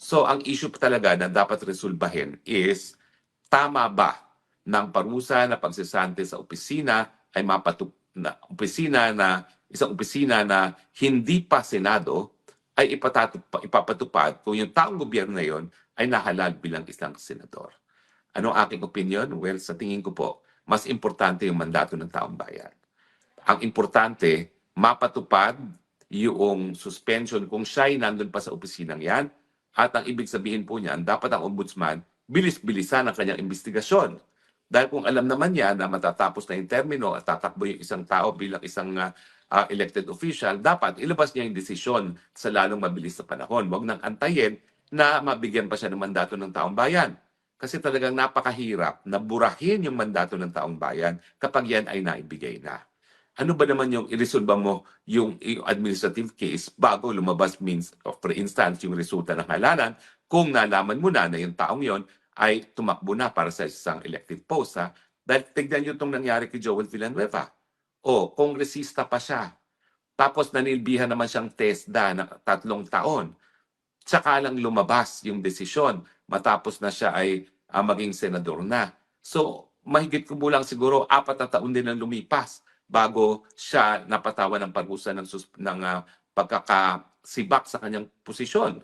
So ang issue talaga na dapat resolbahin is tama ba ng parusa na pagsisante sa opisina ay mapatu na opisina na isang opisina na hindi pa Senado ay ipatatupa, ipapatupad kung yung taong gobyerno na yon ay nahalal bilang isang senador. Ano aking opinion? Well, sa tingin ko po, mas importante yung mandato ng taong bayan. Ang importante, mapatupad yung suspension kung siya ay nandun pa sa opisinang yan. At ang ibig sabihin po niyan, dapat ang ombudsman bilis-bilisan ang kanyang investigasyon. Dahil kung alam naman niya na matatapos na yung termino at tatakbo yung isang tao bilang isang ah, ah, elected official, dapat ilabas niya yung desisyon sa lalong mabilis na panahon. Huwag nang antayin na mabigyan pa siya ng mandato ng taong bayan. Kasi talagang napakahirap na burahin yung mandato ng taong bayan kapag yan ay naibigay na. Ano ba naman yung iresolba mo yung, yung administrative case bago lumabas means of for instance yung resulta ng halalan kung nalaman mo na na yung taong yon ay tumakbo na para sa isang elective post ha? Dahil tignan nyo itong nangyari kay Joel Villanueva. O, kongresista pa siya. Tapos nanilbihan naman siyang TESDA na tatlong taon. Tsaka lang lumabas yung desisyon matapos na siya ay ah, maging senador na. So, mahigit kumulang siguro apat na taon din ang lumipas bago siya napatawan ng parusa ng, ng ah, pagkakasibak sa kanyang posisyon.